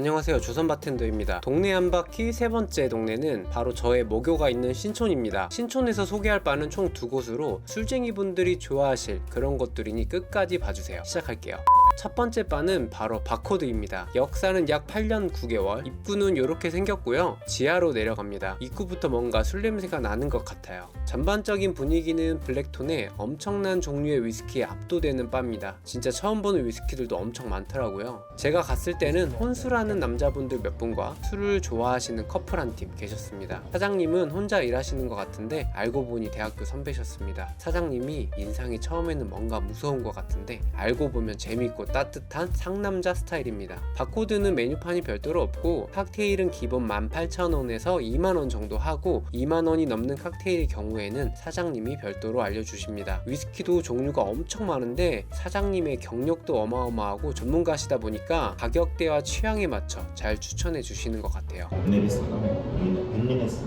안녕하세요. 조선 바텐더입니다. 동네 한 바퀴 세 번째 동네는 바로 저의 모교가 있는 신촌입니다. 신촌에서 소개할 바는 총 두 곳으로 술쟁이 분들이 좋아하실 그런 것들이니 끝까지 봐주세요. 시작할게요 첫 번째 바는 바로 바코드입니다. 역사는 약 8년 9개월. 입구는 이렇게 생겼고요. 지하로 내려갑니다. 입구부터 뭔가 술 냄새가 나는 것 같아요. 전반적인 분위기는 블랙톤에 엄청난 종류의 위스키에 압도되는 바입니다. 진짜 처음 보는 위스키들도 엄청 많더라고요. 제가 갔을 때는 혼술하는 남자분들 몇 분과 술을 좋아하시는 커플 한 팀 계셨습니다. 사장님은 혼자 일하시는 것 같은데 알고 보니 대학교 선배셨습니다. 사장님이 인상이 처음에는 뭔가 무서운 것 같은데 알고 보면 재밌고 따뜻한 상남자 스타일입니다. 바코드는 메뉴판이 별도로 없고 칵테일은 기본 18,000원에서 2만원 정도 하고 2만원이 넘는 칵테일의 경우에는 사장님이 별도로 알려주십니다. 위스키도 종류가 엄청 많은데 사장님의 경력도 어마어마하고 전문가시다 보니까 가격대와 취향에 맞춰 잘 추천해 주시는 것 같아요. 벤네비스 벤네스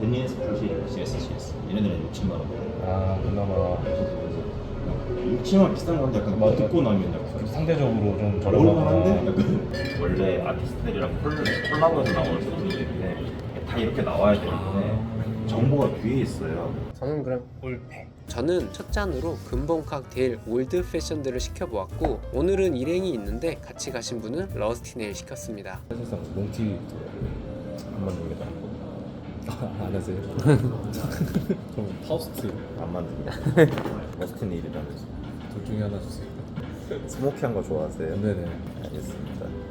벤네스 플러시 CS CS 얘네들은 6천만 원 아 그나마 6천만 원 비싼 건데 약간 맞아. 듣고 나면 약간 상대적으로 좀? 저렴한데 약간 원래 아티스트들이랑 콜, 콜라보해서 나오는 제품들인데 다 이렇게 나와야 되는데 정보가 뒤에 있어요 저는 그럼 올패. 저는 첫 잔으로 근본 칵테일 올드 패션들을 시켜보았고 오늘은 일행이 있는데 같이 가신 분은 러스티네일 시켰습니다. 사실상 롱티 안 만듭니다. 안 하세요? 그럼 파우스트 안 만듭니다 머스틴 일이라면서 둘 중에 하나 주세요. 스모키한 거 좋아하세요? 네네. 알겠습니다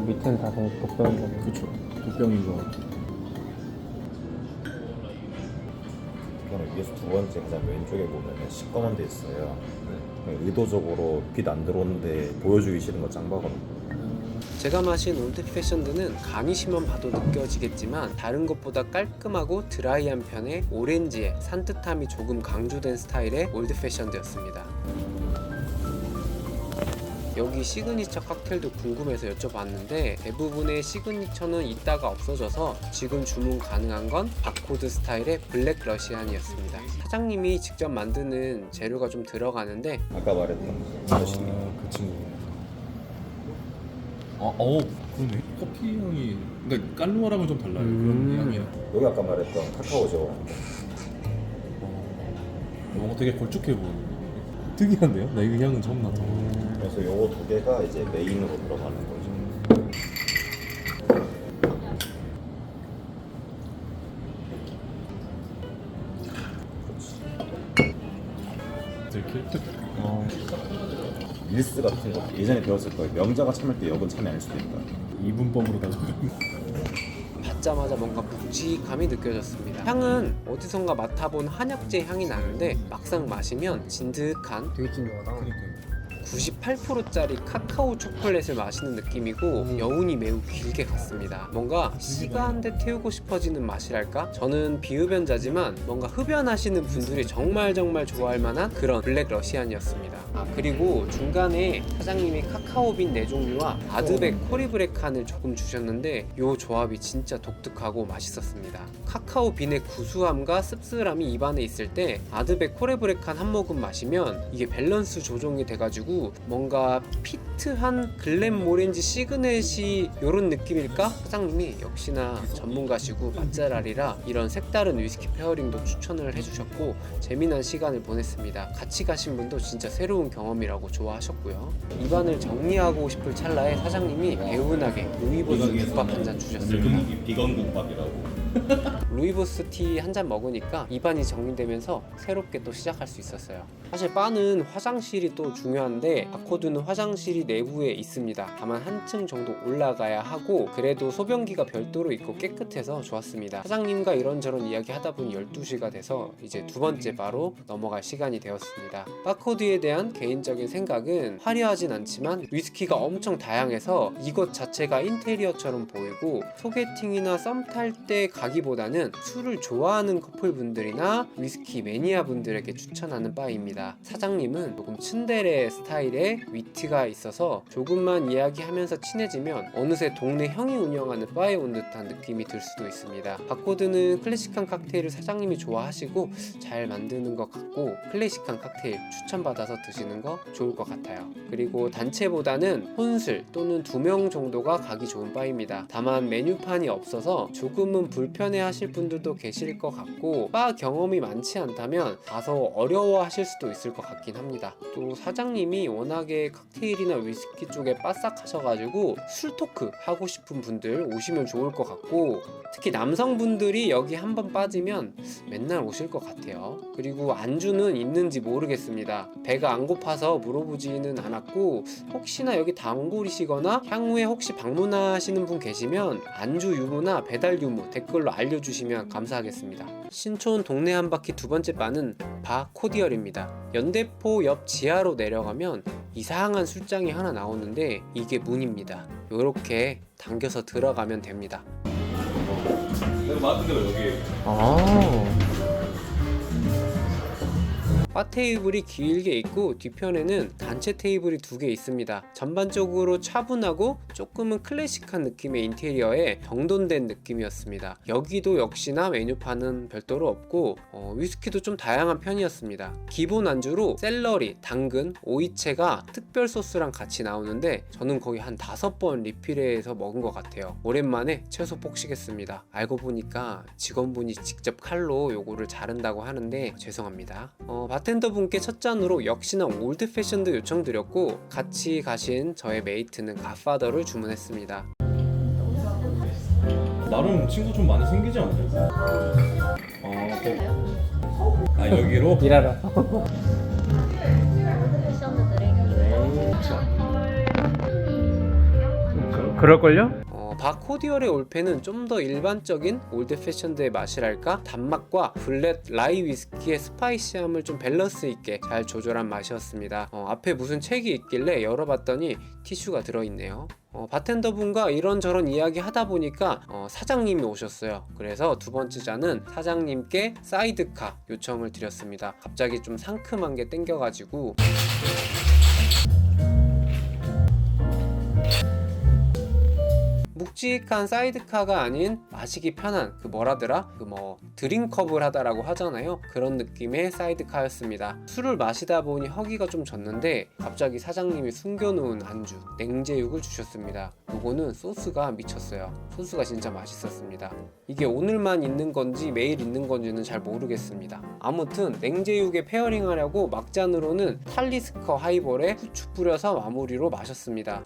어, 밑에는 다 독병인 거네. 그쵸. 두 병인 거. 이거는 위에서 두 번째 가장 왼쪽에 보면 시꺼먼 데 있어요 의도적으로 빛 안 들어오는데 보여주기 싫은 거 짱박거든요 제가 마신 올드 패션드는 감이시만 봐도 느껴지겠지만 다른 것보다 깔끔하고 드라이한 편에 오렌지의 산뜻함이 조금 강조된 스타일의 올드 패션드였습니다. 여기 시그니처 칵테일도 궁금해서 여쭤봤는데 대부분의 시그니처는 이따가 없어져서 지금 주문 가능한 건 바코드 스타일의 블랙 러시안이었습니다. 사장님이 직접 만드는 재료가 좀 들어가는데 아까 말했던 아, 아저씨 그 친구. 아, 어, 그러네. 커피 향이, 그러니까 깔루아랑은 좀 달라요. 음. 그런 향이야. 여기 아까 말했던 카카오죠 어, 뭔가 되게 걸쭉해 보이네. 특이한데요? 나 이 향은 처음 나서. 그래서 요거 두 개가 이제 메인으로 들어가는 거죠. 이렇게? 어. 릴스 같은 거 예전에 배웠을 거예요. 명자가 참을 때 역은 참이 아닐 수도 있다. 이분법으로 다 받자마자 뭔가 묵직함이 느껴졌습니다. 향은 어디선가 맡아본 한약재 향이 나는데 막상 마시면 진득한 되게 진정하다. 그러니까. 98%짜리 카카오 초콜릿을 마시는 느낌이고 여운이 매우 길게 갔습니다. 뭔가 시가 한대 태우고 싶어지는 맛이랄까? 저는 비흡연자지만 뭔가 흡연하시는 분들이 정말 정말 좋아할 만한 그런 블랙 러시안이었습니다. 아 그리고 중간에 사장님이 카카오빈 네 종류와 아드백 코리브레칸을 조금 주셨는데 이 조합이 진짜 독특하고 맛있었습니다. 카카오 빈의 구수함과 씁쓸함이 입안에 있을 때 아드백 코레브레칸 한 모금 마시면 이게 밸런스 조정이 돼가지고 뭔가 피트한 글램 오렌지 시그넷이 이런 느낌일까? 사장님이 역시나 전문가시고 맛잘알이라 이런 색다른 위스키 페어링도 추천을 해주셨고 재미난 시간을 보냈습니다. 같이 가신 분도 진짜 새로운 경험이라고 좋아하셨고요. 입안을 정리하고 싶을 찰나에 사장님이 개운하게 루이보스 국밥 한 잔 주셨습니다. 비건 국밥이라고. 루이보스 티 한 잔 먹으니까 입안이 정리되면서 새롭게 또 시작할 수 있었어요. 사실 바는 화장실이 또 중요한데 바코드는 화장실이 내부에 있습니다. 다만 한층 정도 올라가야 하고 그래도 소변기가 별도로 있고 깨끗해서 좋았습니다. 사장님과 이런저런 이야기 하다 보니 12시가 돼서 이제 두 번째 바로 넘어갈 시간이 되었습니다. 바코드에 대한 개인적인 생각은 화려하진 않지만 위스키가 엄청 다양해서 이것 자체가 인테리어처럼 보이고 소개팅이나 썸탈때 가기보다는 술을 좋아하는 커플분들이나 위스키 매니아 분들에게 추천하는 바입니다. 사장님은 조금 츤데레 스타일의 위트가 있어서 조금만 이야기하면서 친해지면 어느새 동네 형이 운영하는 바에 온 듯한 느낌이 들 수도 있습니다. 바코드는 클래식한 칵테일을 사장님이 좋아하시고 잘 만드는 것 같고 클래식한 칵테일 추천받아서 드시는 거 좋을 것 같아요. 그리고 단체보다는 혼술 또는 두 명 정도가 가기 좋은 바입니다. 다만 메뉴판이 없어서 조금은 불 편해 하실 분들도 계실 것 같고 바 경험이 많지 않다면 다소 어려워 하실 수도 있을 것 같긴 합니다. 또 사장님이 워낙에 칵테일이나 위스키 쪽에 빠삭하셔가지고 술 토크 하고 싶은 분들 오시면 좋을 것 같고 특히 남성분들이 여기 한번 빠지면 맨날 오실 것 같아요. 그리고 안주는 있는지 모르겠습니다. 배가 안 고파서 물어보지는 않았고 혹시나 여기 단골이시거나 향후에 혹시 방문하시는 분 계시면 안주 유무나 배달 유무 댓글 로 알려주시면 감사하겠습니다. 신촌 동네 한 바퀴 두 번째 바는 바 코디얼입니다. 연대포 옆 지하로 내려가면 이상한 술장이 하나 나오는데 이게 문입니다. 이렇게 당겨서 들어가면 됩니다. 내가 맡은 데가 여기. 아. 바 테이블이 길게 있고 뒤편에는 단체 테이블이 두 개 있습니다. 전반적으로 차분하고 조금은 클래식한 느낌의 인테리어에 정돈된 느낌이었습니다. 여기도 역시나 메뉴판은 별도로 없고 어, 위스키도 좀 다양한 편이었습니다. 기본 안주로 샐러리, 당근, 오이채가 특별 소스랑 같이 나오는데 저는 거의 한 다섯 번 리필해서 먹은 것 같아요. 오랜만에 채소 볶시겠습니다. 알고 보니까 직원분이 직접 칼로 요거를 자른다고 하는데 죄송합니다. 어, 바텐더 분께 첫 잔으로 역시나 올드 패션도 요청드렸고 같이 가신 저의 메이트는 갓파더를 주문했습니다. 나름 친구 좀 많이 생기지 않나요? 아, 또. 아 여기로? 일하러. 패션도 드릴게요. 그럴걸요? 어, 바코디얼의 올페는 좀 더 일반적인 올드 패션드의 맛이랄까 단맛과 블랙 라이 위스키의 스파이시함을 좀 밸런스 있게 잘 조절한 맛이었습니다. 어, 앞에 무슨 책이 있길래 열어봤더니 티슈가 들어있네요. 어, 바텐더분과 이런저런 이야기 하다 보니까 어, 사장님이 오셨어요. 그래서 두 번째 잔은 사장님께 사이드카 요청을 드렸습니다. 갑자기 좀 상큼한 게 땡겨가지고 묵직한 사이드카가 아닌 마시기 편한 그 뭐라더라? 그 뭐 드링컵을 하다라고 하잖아요. 그런 느낌의 사이드카였습니다. 술을 마시다 보니 허기가 좀 졌는데 갑자기 사장님이 숨겨놓은 안주 냉제육을 주셨습니다. 요거는 소스가 미쳤어요. 소스가 진짜 맛있었습니다. 이게 오늘만 있는 건지 매일 있는 건지는 잘 모르겠습니다. 아무튼 냉제육에 페어링 하려고 막잔으로는 탈리스커 하이볼에 후추 뿌려서 마무리로 마셨습니다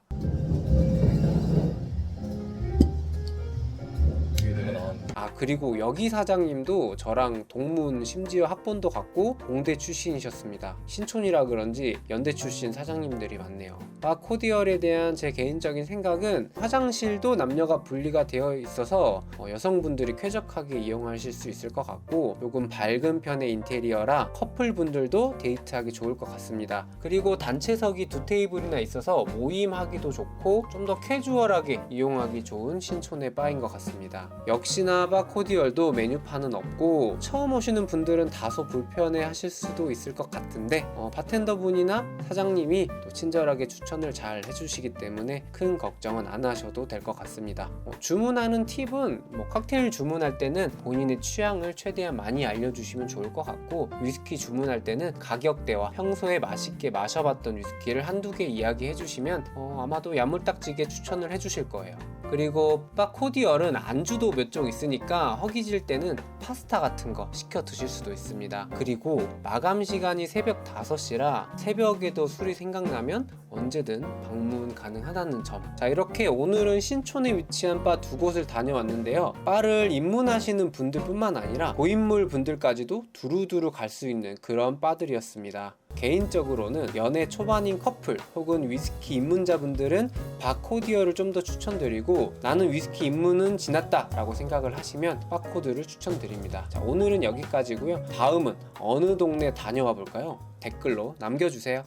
그리고 여기 사장님도 저랑 동문 심지어 학번도 같고 공대 출신이셨습니다. 신촌이라 그런지 연대 출신 사장님들이 많네요. 바 코디얼에 대한 제 개인적인 생각은 화장실도 남녀가 분리가 되어 있어서 어, 여성분들이 쾌적하게 이용하실 수 있을 것 같고 조금 밝은 편의 인테리어라 커플분들도 데이트하기 좋을 것 같습니다. 그리고 단체석이 두 테이블이나 있어서 모임하기도 좋고 좀 더 캐주얼하게 이용하기 좋은 신촌의 바인 것 같습니다. 역시나 바 코디얼도 메뉴판은 없고 처음 오시는 분들은 다소 불편해 하실 수도 있을 것 같은데 어, 바텐더 분이나 사장님이 또 친절하게 추천을 잘 해주시기 때문에 큰 걱정은 안 하셔도 될 것 같습니다. 어, 주문하는 팁은 뭐 칵테일 주문할 때는 본인의 취향을 최대한 많이 알려주시면 좋을 것 같고 위스키 주문할 때는 가격대와 평소에 맛있게 마셔봤던 위스키를 한두 개 이야기해 주시면 어, 아마도 야물딱지게 추천을 해 주실 거예요. 그리고 바 코디얼은 안주도 몇 종 있으니까 허기질 때는 파스타 같은 거 시켜 드실 수도 있습니다. 그리고 마감 시간이 새벽 5시라 새벽에도 술이 생각나면 언제든 방문 가능하다는 점. 자, 이렇게 오늘은 신촌에 위치한 바 두 곳을 다녀왔는데요. 바를 입문하시는 분들뿐만 아니라 고인물 분들까지도 두루두루 갈 수 있는 그런 바들이었습니다. 개인적으로는 연애 초반인 커플 혹은 위스키 입문자분들은 바코디어를 좀 더 추천드리고 나는 위스키 입문은 지났다 라고 생각을 하시면 바코드를 추천드립니다. 자, 오늘은 여기까지고요. 다음은 어느 동네 다녀와 볼까요? 댓글로 남겨주세요.